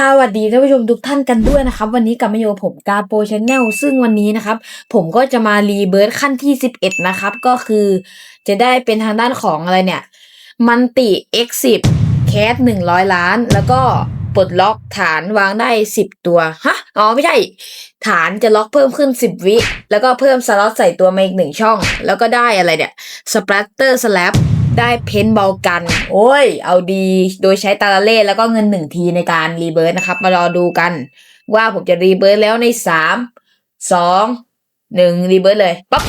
สวัสดีท่านผู้ชมทุกท่านกันด้วยนะครับ วันนี้กลับมาอยู่ผมกาโปชแนลซึ่งวันนี้นะครับ ผมก็จะมารีเบิร์ดขั้นที่ 11 นะครับ ก็คือจะได้เป็นทางด้านของอะไรเนี่ยมันติ X10 แคส100 ล้าน แล้วก็ปลดล็อกฐานวางได้ 10 ตัวฮะอ๋อไม่ใช่ ฐานจะล็อกเพิ่มขึ้น 10 วิ แล้วก็เพิ่มสล็อตใส่ตัวมาอีกหนึ่งช่อง แล้วก็ได้อะไรเนี่ยสปรัตเตอร์สแลป ได้เพนบอลกัน โอ้ย เอาดี โดยใช้ตาลเล่แล้วก็เงินหนึ่งทีในการรีเบิร์ดนะครับ มารอดูกัน ว่าผมจะรีเบิร์ดแล้วในสามสองหนึ่งรีเบิร์ดเลยปั๊บ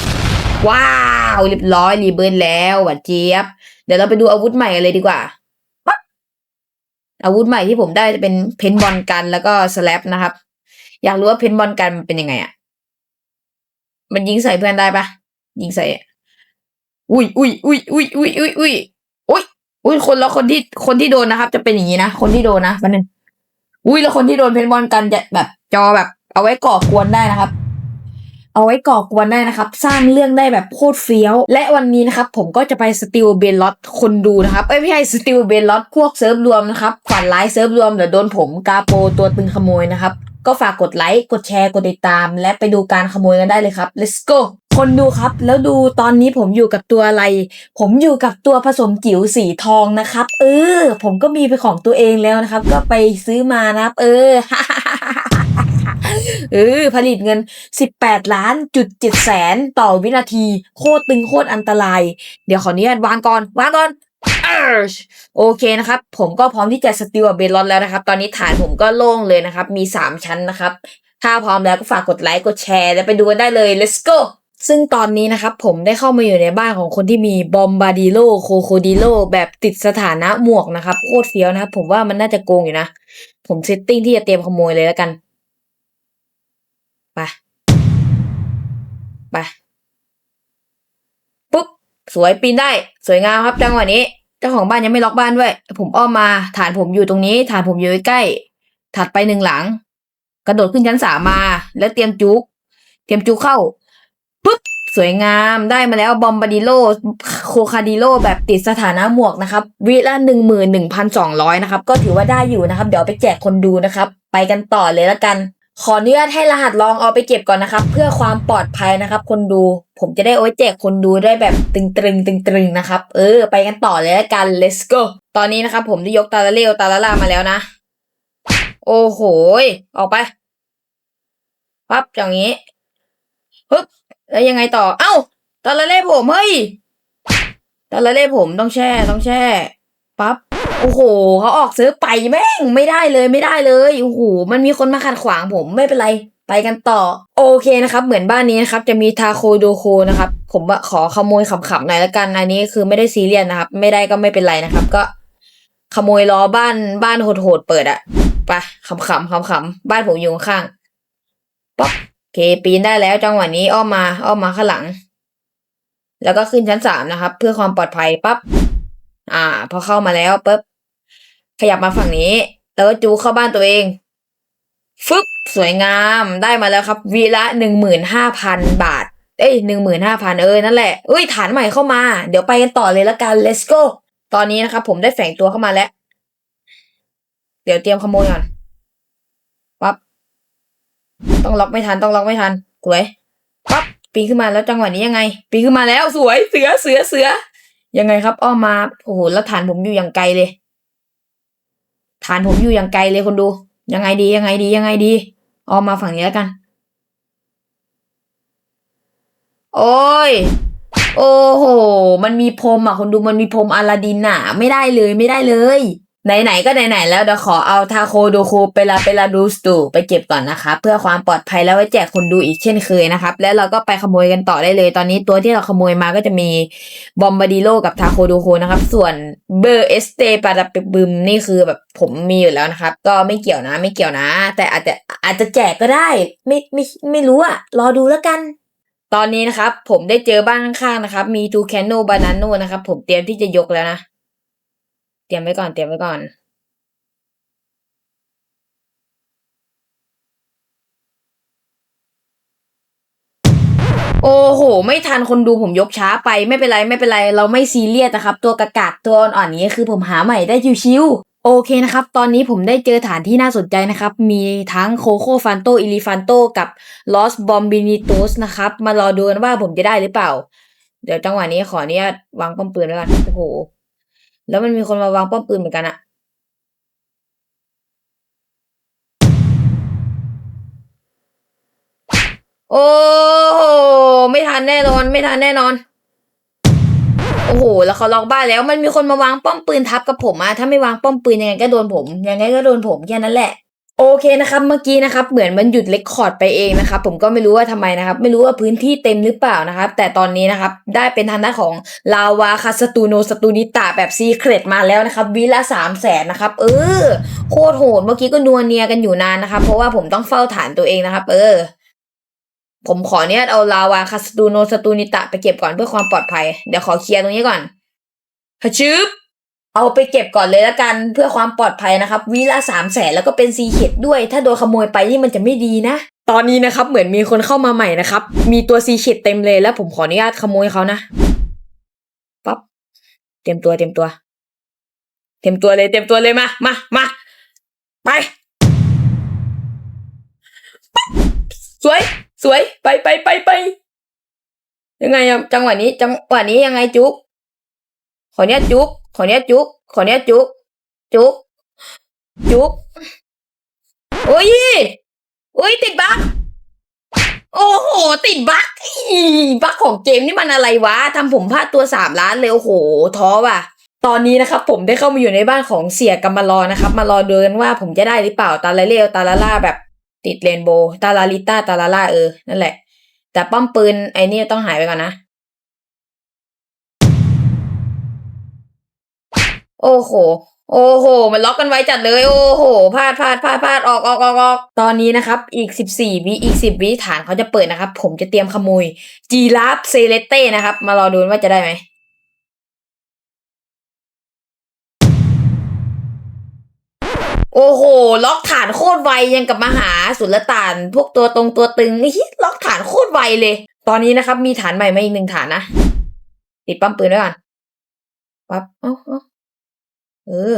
ว้าวเรียบร้อยรีเบิร์ดแล้วหวัดเจี๊ยบ เดี๋ยวเราไปดูอาวุธใหม่กันเลยดีกว่าปั๊บอาวุธใหม่ที่ผมได้จะเป็นเพนบอลกันแล้วก็สแลปนะครับ อยากรู้ว่าเพนบอลกันมันเป็นยังไงอะมันยิงใส่เพื่อนได้ปะยิงใส่ อะอุ้ยอุ้ยอุ้ยอุ้ยอุ้ยอุ้ยอุ้ยอุ้ยอุ้ยคนแล้วคนที่คนที่โดนนะครับ จะเป็นอย่างนี้นะคนที่โดนนะมันนึงอุ้ยแล้วคนที่โดนเพนบอลกันจะแบบจอแบบ เอาไว้ก่อกวนได้นะครับ เอาไว้ก่อกวนได้นะครับ สร้างเรื่องได้แบบโคตรเฟี้ยว และวันนี้นะครับ ผมก็จะไปสติลเบนล็อตคนดูนะครับเอ้ยไม่ใช่สติลเบนล็อตพวกเซิร์ฟรวมนะครับฝันร้ายเซิร์ฟรวมเดี๋ยวโดนผมกาโปตัวตึงขโมยนะครับ ก็ฝากกดไลค์กดแชร์กดติดตาม และไปดูการขโมยกันได้เลยครับ let's go คนดูครับ แล้วดูตอนนี้ผมอยู่กับตัวอะไร ผมอยู่กับตัวผสมจิ๋วสีทองนะครับ เออ ผมก็มีเป็นของตัวเองแล้วนะครับ ก็ไปซื้อมานะครับ เออเออผลิตเงิน 18 ล้านจุดเจ็ดแสนต่อวินาที โคตรตึงโคตรอันตราย เดี๋ยวขออนุญาตวางก่อน วางก่อนเออโอเคนะครับ ผมก็พร้อมที่จะสติลกับเบลลอนแล้วนะครับ ตอนนี้ฐานผมก็โล่งเลยนะครับ มี 3 ชั้นนะครับ ถ้าพร้อมแล้วก็ฝากกดไลค์ กดแชร์ แล้วไปดูกันได้เลย let's go ซึ่งตอนนี้นะครับผมได้เข้ามาอยู่ในบ้านของคนที่มีบอมบาดิโลโคโคดิโลแบบติดสถานะหมวกนะครับโคตรเฟี้ยวนะครับผมว่ามันน่าจะโกงอยู่นะ ผมเซตติ้งที่จะเตรียมขโมยเลยแล้วกันไปไปปุ๊บสวยปีนได้ สวยงามครับจังหวะนี้ เจ้าของบ้านยังไม่ล็อกบ้านด้วย ผมอ้อมมาฐานผมอยู่ตรงนี้ ฐานผมอยู่ใกล้ ถัดไปหนึ่งหลัง กระโดดขึ้นชั้นสามมา แล้วเตรียมจุกเตรียมจุกเข้า ปุ๊บสวยงามได้มาแล้วบอมบาดิโลโคคาดิโลแบบติดสถานะหมวกนะครับวิละหนึ่งหมื่นหนึ่งพันสองร้อยนะครับ ก็ถือว่าได้อยู่นะครับ เดี๋ยวไปแจกคนดูนะครับ ไปกันต่อเลยแล้วกัน ขออนุญาตให้รหัสลองเอาไปเก็บก่อนนะครับ เพื่อความปลอดภัยนะครับ คนดู ผมจะได้เอาไว้แจกคนดูได้แบบตึงตรึงตึงตรึงนะครับ เออ ไปกันต่อเลยแล้วกัน let's go ตอนนี้นะครับ ผมได้ยกตาละเลวตาละลามาแล้วนะ โอ้โหออกไปปั๊บอย่างนี้ปึ๊บ แล้วยังไงต่อ เอ้าตาละเล่ผมเฮ้ยตาละเล่ผมต้องแช่ต้องแช่ปั๊บโอ้โหเขาออกซื้อไปแม่งไม่ได้เลยไม่ได้เลยโอ้โหมันมีคนมาขัดขวางผมไม่เป็นไรไปกันต่อ โอเคนะครับ เหมือนบ้านนี้นะครับ จะมีทาโคโดโคนะครับ ผมว่าขอขโมยขำๆหน่อยละกันอันนี้คือไม่ได้ซีเรียสนะครับ ไม่ได้ก็ไม่เป็นไรนะครับ ก็ ขโมยล้อบ้านบ้านโหดๆเปิดอะไปขำๆขำๆบ้านผมอยู่ข้างป๊อปโอ เคปีนได้แล้วจังหวะนี้อ้อมมาอ้อมมาข้างหลัง แล้วก็ขึ้นชั้นสามนะครับ เพื่อความปลอดภัยปั๊บอ่า พอเข้ามาแล้วปุ๊บขยับมาฝั่งนี้ แล้วก็จูเข้าบ้านตัวเองฟึบสวยงามได้มาแล้วครับวีละหนึ่งหมื่นห้าพันบาท เอ้ยหนึ่งหมื่นห้าพันเอ้ยนั่นแหละเอ้ยฐานใหม่เข้ามา เดี๋ยวไปกันต่อเลยละกัน let's go ตอนนี้นะครับผมได้แฝงตัวเข้ามาแล้ว เดี๋ยวเตรียมขโมยก่อน ต้องล็อกไม่ทันต้องล็อกไม่ทันสวยปั๊บปีนขึ้นมาแล้วจังหวะนี้ยังไง ปีนขึ้นมาแล้วสวยเสือเสือเสือยังไงครับ อ้อมมาโอ้โหแล้วฐานผมอยู่อย่างไกลเลย ฐานผมอยู่อย่างไกลเลยคนดู ยังไงดียังไงดียังไงดีอ้อมมาฝั่งนี้แล้วกัน โอ้ยโอ้โห มันมีพรมอะ คนดูมันมีพรมอลาดินอะ ไม่ได้เลยไม่ได้เลย ไหนๆก็ไหนๆแล้วเดี๋ยวขอเอาทาโคดโคเปลาเปลาดูสตูไปเก็บก่อนนะคะเพื่อความปลอดภัยแล้วไว้แจกคนดูอีกเช่นเคยนะครับ แล้วเราก็ไปขโมยกันต่อได้เลย ตอนนี้ตัวที่เราขโมยมาก็จะมีบอมบาดิโลกับทาโคดโคนะครับ ส่วนเบอร์เอสเตปาราเปบึมนี่คือแบบผมมีอยู่แล้วนะครับ ก็ไม่เกี่ยวนะไม่เกี่ยวนะ แต่อาจจะอาจจะแจกก็ได้ ไม่ไม่ไม่รู้อะรอดูแล้วกันตอนนี้นะครับ ผมได้เจอบ้านข้างๆนะครับ มีทูแคนโนบานาโนนะครับ ผมเตรียมที่จะยกแล้วนะ เตรียมไว้ก่อน เตรียมไว้ก่อนโอ้โห ไม่ทันคนดูผมยกช้าไปไม่เป็นไรไม่เป็นไร เราไม่ซีเรียสนะครับ ตัวกากากตัวอ่อนๆนี้คือผมหาใหม่ได้ชิวๆโอเคนะครับ ตอนนี้ผมได้เจอฐานที่น่าสนใจนะครับ มีทั้งโคโค่ฟันโตอิลิฟันโตกับลอสบอมบินิโตสนะครับ มารอดูกันว่าผมจะได้หรือเปล่า เดี๋ยวจังหวะนี้ขออนุญาตวางป้อมปืนไว้ก่อนโอ้โห แล้วมันมีคนมาวางป้อมปืนเหมือนกันอะโอ้ไม่ทันแน่นอน ไม่ทันแน่นอน โอ้โห แล้วเขาล็อกบ้านแล้ว มันมีคนมาวางป้อมปืนทับกับผมอะถ้าไม่วางป้อมปืนยังไงก็โดนผม ยังไงก็โดนผมแค่นั้นแหละ โอเคนะครับเมื่อกี้นะครับเหมือนมันหยุดเลคคอร์ดไปเองนะครับผมก็ไม่รู้ว่าทำไมนะครับ ไม่รู้ว่าพื้นที่เต็มหรือเปล่านะครับ แต่ตอนนี้นะครับได้เป็นทางด้านของลาวาคาสตูโนสตูนิตาแบบซีเครตมาแล้วนะครับวิละสามแสนนะครับ เออ โคตรโหดเมื่อกี้ก็นัวเนียกันอยู่นานนะครับ เพราะว่าผมต้องเฝ้าฐานตัวเองนะครับ เออ ผมขอเนี่ยเอาลาวาคาสตูโนสตูนิตะไปเก็บก่อนเพื่อความปลอดภัยเดี๋ยวขอเคลียร์ตรงนี้ก่อนฮะชึบ เอาไปเก็บก่อนเลยละกันเพื่อความปลอดภัยนะครับวีละสามแสนแล้วก็เป็นซีเข็ดด้วย ถ้าโดนขโมยไปนี่มันจะไม่ดีนะ ตอนนี้นะครับเหมือนมีคนเข้ามาใหม่นะครับ มีตัวซีเข็ดเต็มเลยแล้วผมขออนุญาตขโมยเขานะปั๊บเตรียมตัวเตรียมตัว เตรียมตัวเลยเตรียมตัวเลยมามามาไปสวยสวยไปไปไปไปยังไงอะจังหวะนี้ จังหวะนี้ยังไงจุ๊ก ขอเนี้ยจุ๊กขอเนี้ยจุ๊กขอเนี้ยจุ๊กจุ๊กจุ๊กโอ้ยโอ้ยติดบั๊กโอ้โห ติดบั๊กอีบั๊กของเกมนี่มันอะไรวะทำผมพลาดตัวสามล้านเลยโอ้โห ท้อว่ะตอนนี้นะครับผมได้เข้ามาอยู่ในบ้านของเสียกัมารอนะครับ มารอดูกันว่าผมจะได้หรือเปล่าตาลาเล่ตาลาล่าแบบติดเรนโบว์ตาลาลิต้าตาลาล่าเออนั่นแหละ แต่ป้อมปืนไอ้นี่ต้องหายไปก่อนนะ โอ้โห โอ้โห มันล็อกกันไว้จัดเลย โอ้โห พลาดพลาดพลาดพลาดออกออกออกออก ตอนนี้นะครับ อีกสิบสี่วิอีกสิบวิฐานเขาจะเปิดนะครับ ผมจะเตรียมขโมยจีราฟเซเลเต้นะครับ มารอดูว่าจะได้ไหมโอ้โห ล็อกฐานโคตรไวยังกับมหาสุลต่าน พวกตัวตรงตัวตึงนี่ล็อกฐานโคตรไวเลย ตอนนี้นะครับ มีฐานใหม่มาอีกหนึ่งฐานนะติดปั๊มปืนไว้ก่อนปั๊บเอ้า เอออ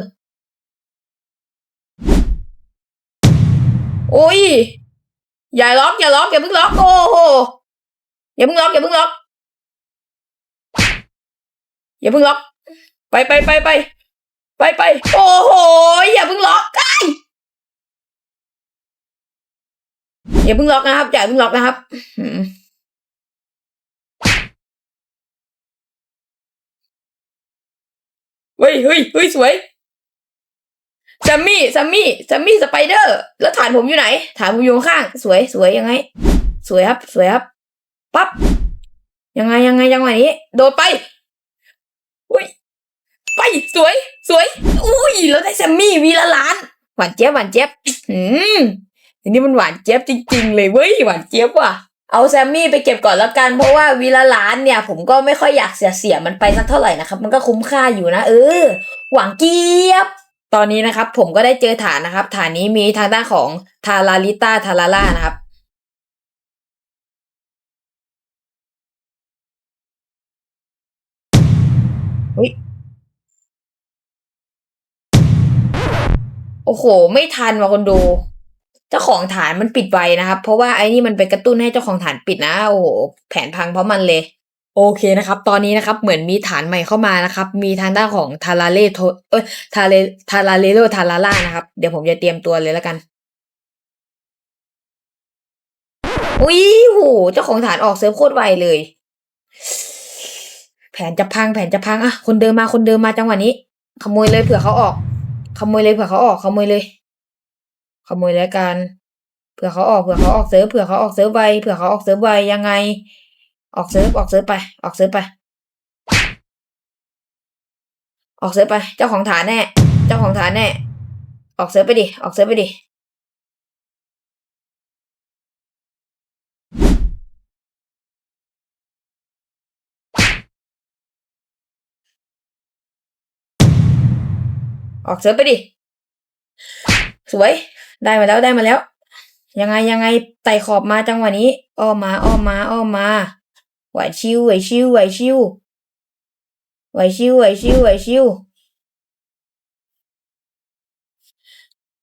โอ้ย อย่าล็อกอย่าล็อกอย่าเพิ่งล็อกโอ้โหอย่าเพิ่งล็อกอย่าเพิ่งล็อกอย่าเพิ่งล็อก ไปไปไปไปไปไปโอ้โหอย่าเพิ่งล็อกไอ้อย่าเพิ่งล็อกนะครับอย่าเพิ่งล็อกนะครับ เฮ้ยเฮ้ยเฮ้ยสวยแซมมี่แซมมี่แซมมี่สไปเดอร์ แล้วฐานผมอยู่ไหน ฐานผมอยู่ข้าง สวยสวยยังไง สวยครับ สวยครับ ปั๊บ ยังไงยังไงยังไงนี้ โดดไปอุ้ย ไป สวย สวย อุ้ย แล้วได้แซมมี่วีละล้าน หวานเจี๊ยบหวานเจี๊ยบอืมทีนี้มันหวานเจี๊ยบจริง ๆ เลยเว้ย หวานเจี๊ยบว่ะ เอาแซมมี่ไปเก็บก่อนแล้วกันเพราะว่าวีละล้านเนี่ย ผมก็ไม่ค่อยอยากเสียเสียมันไปสักเท่าไหร่นะครับ มันก็คุ้มค่าอยู่นะเออ หวานเจี๊ยบ ตอนนี้นะครับ ผมก็ได้เจอฐานนะครับ ฐานนี้มีทางด้านของทาราลิต้าทาราล่านะครับอุ้ยโอ้โห ไม่ทันว่ะคนดู เจ้าของฐานมันปิดไวนะครับ เพราะว่าไอ้นี่มันไปกระตุ้นให้เจ้าของฐานปิดนะโอ้โหแผนพังเพราะมันเลยโอเคนะครับ ตอนนี้นะครับ เหมือนมีฐานใหม่เข้ามานะครับ มีทางด้านของทาราเลโทเอ้ยทาเลทาราเลโรทาราล่านะครับ เดี๋ยวผมจะเตรียมตัวเลยแล้วกัน อุ้ยโห เจ้าของฐานออกเซิร์ฟโคตรไวเลย แผนจะพัง แผนจะพัง อะ คนเดิมมา คนเดิมมาจังหวะนี้ ขโมยเลยเผื่อเขาออก ขโมยเลยเผื่อเขาออก ขโมยเลย ขโมยแล้วกันเผื่อเขาออกเผื่อเขาออกเซิร์ฟเผื่อเขาออกเซิร์ฟไวเผื่อเขาออกเซิร์ฟไวยังไง ออกเซิร์ฟออกเซิร์ฟไป ออกเซิร์ฟไป ออกเซิร์ฟไป เจ้าของฐานแน่ เจ้าของฐานแน่ ออกเซิร์ฟไปดิออกเซิร์ฟไปดิออกเซิร์ฟไปดิ สวย ได้มาแล้วได้มาแล้ว ยังไงยังไงไต่ขอบมาจังหวะนี้อ้อมมาอ้อมมาอ้อมมาไหวชิวไหวชิวไหวชิวไหวชิวไหวชิวไหวชิว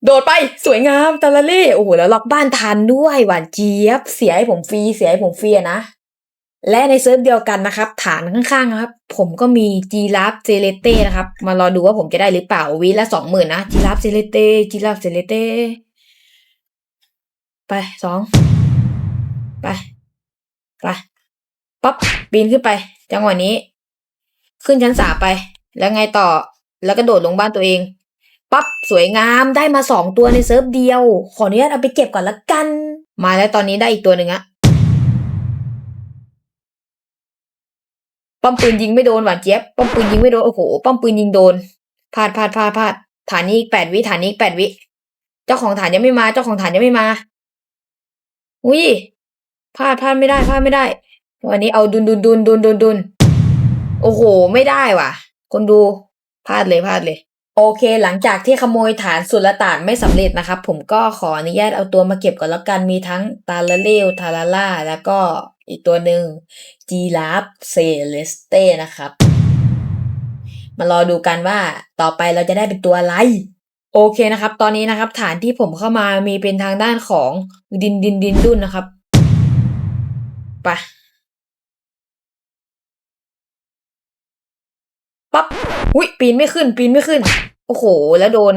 โดดไปสวยงามตาลาเล่โอ้โหแล้วล็อกบ้านทันด้วยหวานเจี๊ยบ เสียให้ผมฟรีเสียให้ผมฟรีนะและในเซิร์ฟเดียวกันนะครับ ฐานข้างๆนะครับ ผมก็มีจีราฟเซเลเต้นะครับ มารอดูว่าผมจะได้หรือเปล่าวีละสองหมื่นนะจีราฟเซเลเต้จีราฟเซเลเต้ ไปสองไปไปปั๊บปีนขึ้นไป จังหวะนี้ ขึ้นชั้นสามไป แล้วไงต่อ แล้วก็โดดลงบ้านตัวเอง ปั๊บสวยงามได้มาสองตัวในเซิร์ฟเดียว ขออนุญาตเอาไปเก็บก่อนละกัน มาแล้วตอนนี้ได้อีกตัวหนึ่งอะป้อมปืนยิงไม่โดนหวานเจี๊ยบป้อมปืนยิงไม่โดนโอ้โหป้อมปืนยิงโดนพลาดพลาดพลาดพลาดฐานนี้อีกแปดวิฐานนี้อีกแปดวิเจ้าของฐานยังไม่มา เจ้าของฐานยังไม่มา อุ้ยพลาดพลาดไม่ได้พลาดไม่ได้ วันนี้เอาดุนดุนดุนดุนดุนดุนโอ้โห ไม่ได้ว่ะ คนดูพลาดเลยพลาดเลย โอเค หลังจากที่ขโมยฐานสุลต่านไม่สำเร็จนะครับ ผมก็ขออนุญาตเอาตัวมาเก็บก่อนแล้วกันมีทั้งตาลาเลวทาราล่า แล้วก็อีกตัวหนึ่งจีราฟเซเลสเต้นะครับ มารอดูกันว่าต่อไปเราจะได้เป็นตัวอะไร โอเคนะครับ ตอนนี้นะครับฐานที่ผมเข้ามามีเป็นทางด้านของดินดินดินดุนนะครับไปปั๊บหุยปีนไม่ขึ้น ปีนไม่ขึ้น โอ้โห แล้วโดน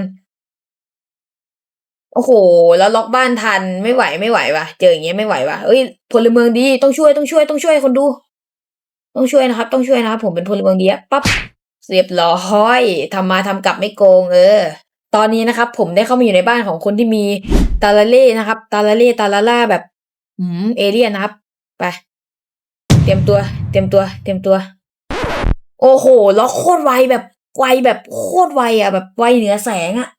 โอ้โห แล้วล็อกบ้านทันไม่ไหวไม่ไหวว่ะเจออย่างเงี้ยไม่ไหวว่ะเอ้ยพลเมืองดีต้องช่วยต้องช่วยต้องช่วยคนดู ต้องช่วยนะครับ ต้องช่วยนะครับผมเป็นพลเมืองดีปั๊บเรียบร้อยทำมาทำกลับไม่โกงเออ ตอนนี้นะครับ ผมได้เข้ามาอยู่ในบ้านของคนที่มีตาลาเล่นะครับ ตาลาเล่ตาลาล่าแบบอืมเอเลี่ยนนะครับ ไป เตรียมตัว เตรียมตัว เตรียมตัว โอ้โหล็อกโคตรไวแบบไวแบบโคตรไวอะแบบไวเหนือแสงอะ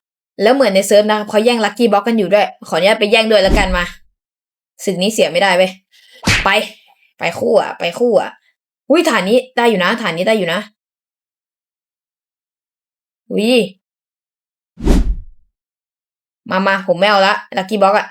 แล้วเหมือนในเซิร์ฟนะครับเขาแย่งลัคกี้บ็อกกันอยู่ด้วย ขออนุญาตไปแย่งด้วยแล้วกันมาศึกนี้เสียไม่ได้เว้ยไป ไปคู่อะ ไปคู่อะอุ้ยฐานนี้ได้อยู่นะ ฐานนี้ได้อยู่นะอุ้ย มามาผมไม่เอาละลัคกี้บ็อกอะ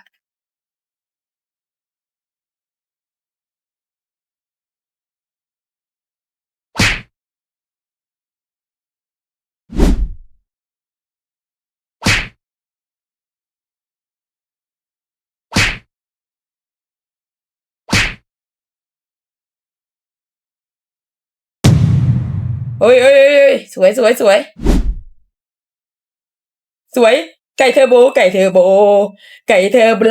เฮ้ยเฮ้ยเฮ้ยเฮ้ยสวยสวยสวย สวย ไก่เทอร์โบ ไก่เทอร์โบ ไก่เทอร์โบ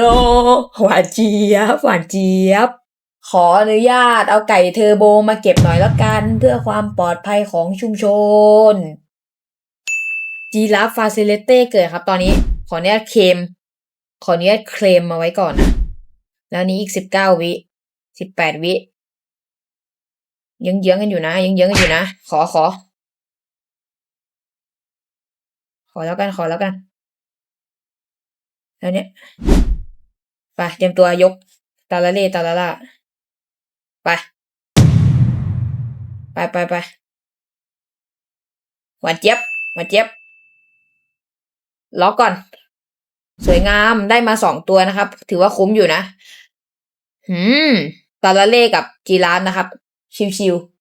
หวานเจี๊ยบหวานเจี๊ยบ ขออนุญาตเอาไก่เทอร์โบมาเก็บหน่อยแล้วกัน เพื่อความปลอดภัยของชุมชน จีราฟฟาซิเลเต้เกิดครับตอนนี้ ขออนุญาตเคม ขออนุญาตเคลมมาไว้ก่อนนะแล้วนี้อีกสิบเก้าวิสิบแปดวิยังเยื้องกันอยู่นะยังเยื้องกันอยู่นะ ขอขอ ขอแล้วกันขอแล้วกัน แล้วเนี้ยไปเตรียมตัวยกตาละเล่ตาละล่าไปไปไปไปหวานเจี๊ยบหวานเจี๊ยบล็อกก่อน สวยงามได้มาสองตัวนะครับ ถือว่าคุ้มอยู่นะ หืมตาละเล่กับจีราฟนะครับ ชิวๆ